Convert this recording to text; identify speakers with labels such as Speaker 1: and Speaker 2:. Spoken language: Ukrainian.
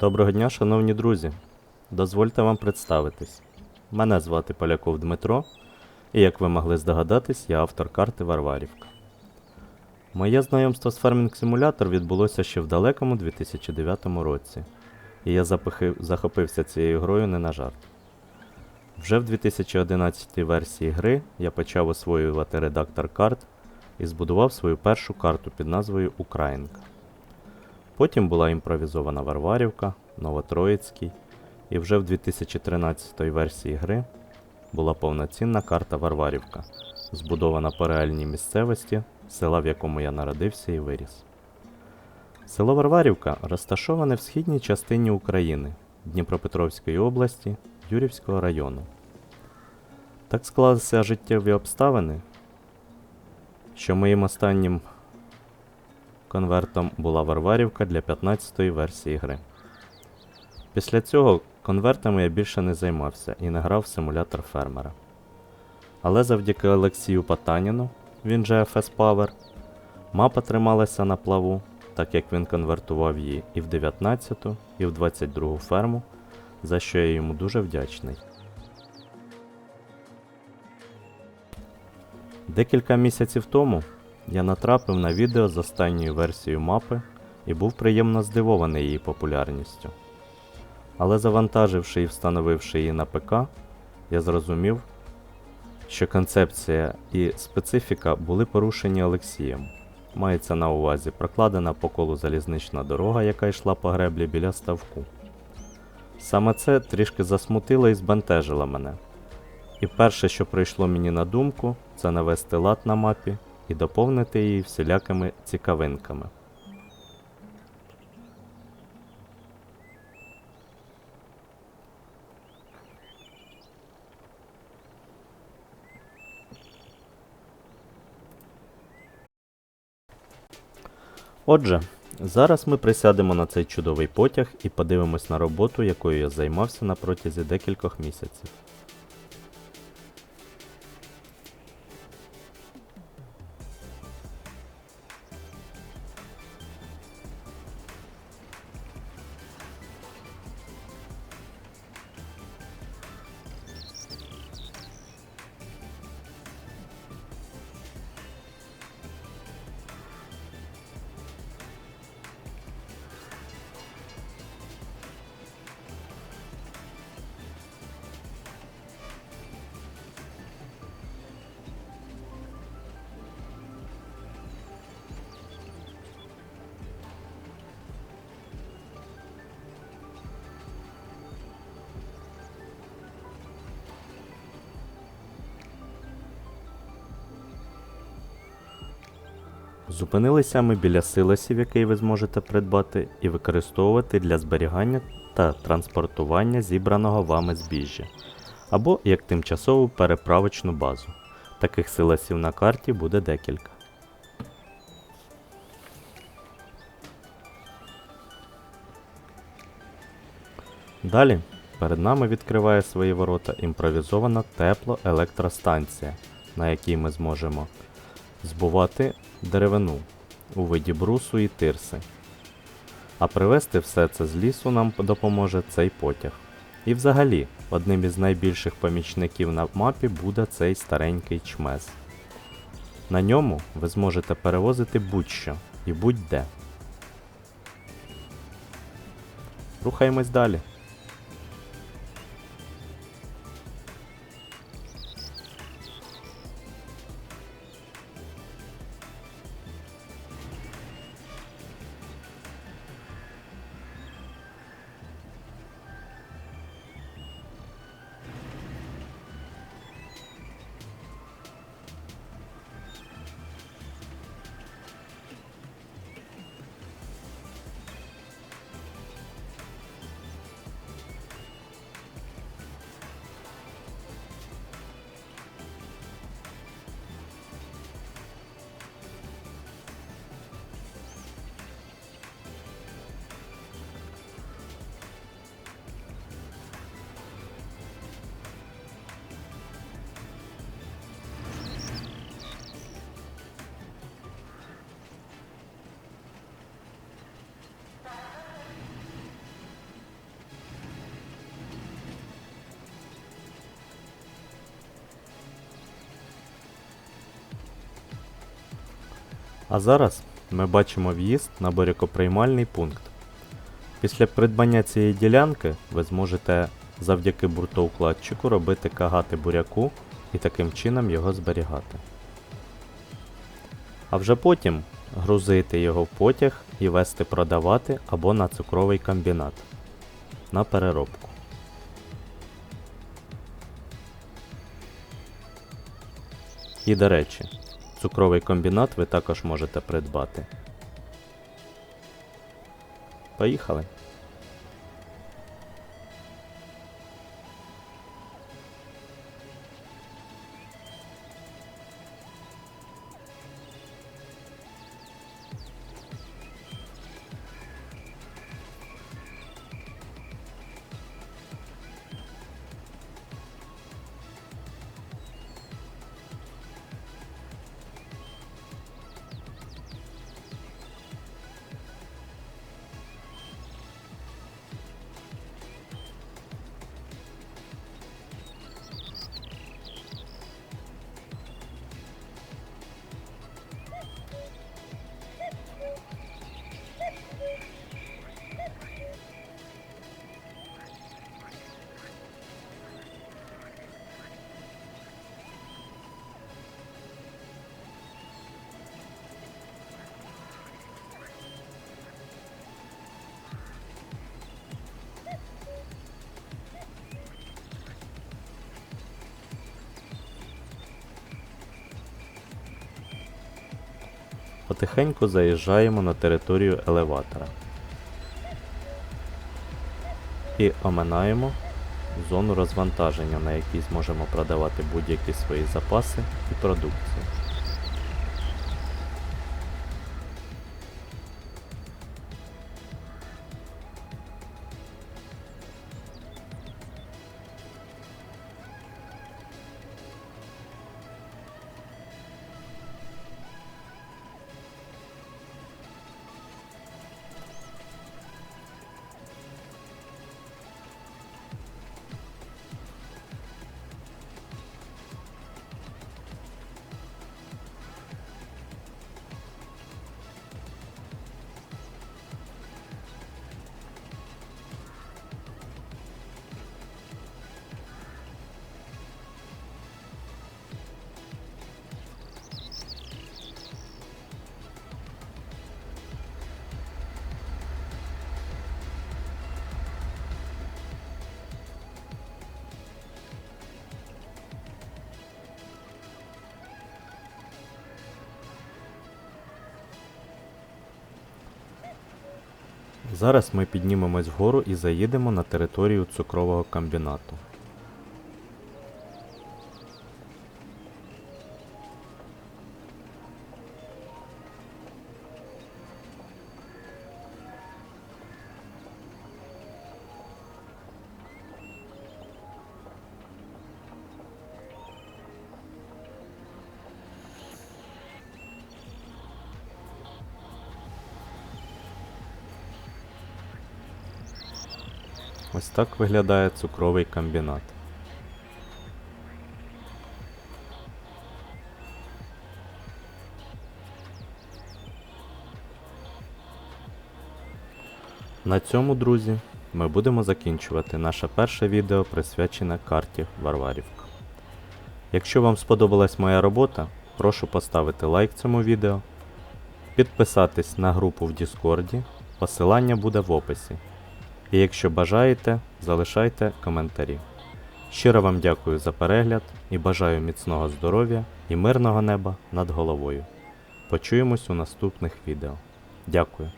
Speaker 1: Доброго дня, шановні друзі. Дозвольте вам представитись. Мене звати Поляков Дмитро, і як ви могли здогадатись, я автор карти Варварівка. Моє знайомство з Farming Simulator відбулося ще в далекому 2009 році, і я запихив, захопився цією грою не на жарт. Вже в 2011 версії гри я почав освоювати редактор карт і збудував свою першу карту під назвою Українка. Потім була імпровізована Варварівка, Новотроїцький, і вже в 2013 версії гри була повноцінна карта Варварівка, збудована по реальній місцевості, села, в якому я народився і виріс. Село Варварівка розташоване в східній частині України Дніпропетровської області Юрівського району. Так склалися життєві обставини, що моїм останнім конвертом була Варварівка для 15-ї версії гри. Після цього конвертами я більше не займався і не грав в симулятор фермера. Але завдяки Олексію Потаніну, він же FS Power, мапа трималася на плаву, так як він конвертував її і в 19-ту, і в 22-ту ферму, за що я йому дуже вдячний. Декілька місяців тому я натрапив на відео з останньою версією мапи і був приємно здивований її популярністю. Але завантаживши і встановивши її на ПК, я зрозумів, що концепція і специфіка були порушені Олексієм. Мається на увазі прокладена по колу залізнична дорога, яка йшла по греблі біля ставку. Саме це трішки засмутило і збентежило мене. І перше, що прийшло мені на думку, це навести лад на мапі і доповнити її всілякими цікавинками. Отже, зараз ми присядемо на цей чудовий потяг і подивимось на роботу, якою я займався на протязі декількох місяців. Зупинилися ми біля силосів, який ви зможете придбати і використовувати для зберігання та транспортування зібраного вами збіжжя, або як тимчасову переправочну базу. Таких силосів на карті буде декілька. Далі перед нами відкриває свої ворота імпровізована теплоелектростанція, на якій ми зможемо збувати деревину у виді брусу і тирси. А привезти все це з лісу нам допоможе цей потяг. І взагалі, одним із найбільших помічників на мапі буде цей старенький чмез. На ньому ви зможете перевозити будь-що і будь-де. Рухаємось далі. А зараз ми бачимо в'їзд на бурякоприймальний пункт. Після придбання цієї ділянки ви зможете завдяки буртоукладчику робити кагати буряку і таким чином його зберігати. А вже потім грузити його в потяг і вести продавати або на цукровий комбінат на переробку. І до речі, цукровий комбінат ви також можете придбати. Поїхали! Потихеньку заїжджаємо на територію елеватора. І оминаємо зону розвантаження, на якій зможемо продавати будь-які свої запаси і продукцію. Зараз ми піднімемось вгору і заїдемо на територію цукрового комбінату. Ось так виглядає цукровий комбінат. На цьому, друзі, ми будемо закінчувати наше перше відео присвячене карті Варварівка. Якщо вам сподобалась моя робота, прошу поставити лайк цьому відео, підписатись на групу в Діскорді, посилання буде в описі. І якщо бажаєте, залишайте коментарі. Щиро вам дякую за перегляд і бажаю міцного здоров'я і мирного неба над головою. Почуємось у наступних відео. Дякую.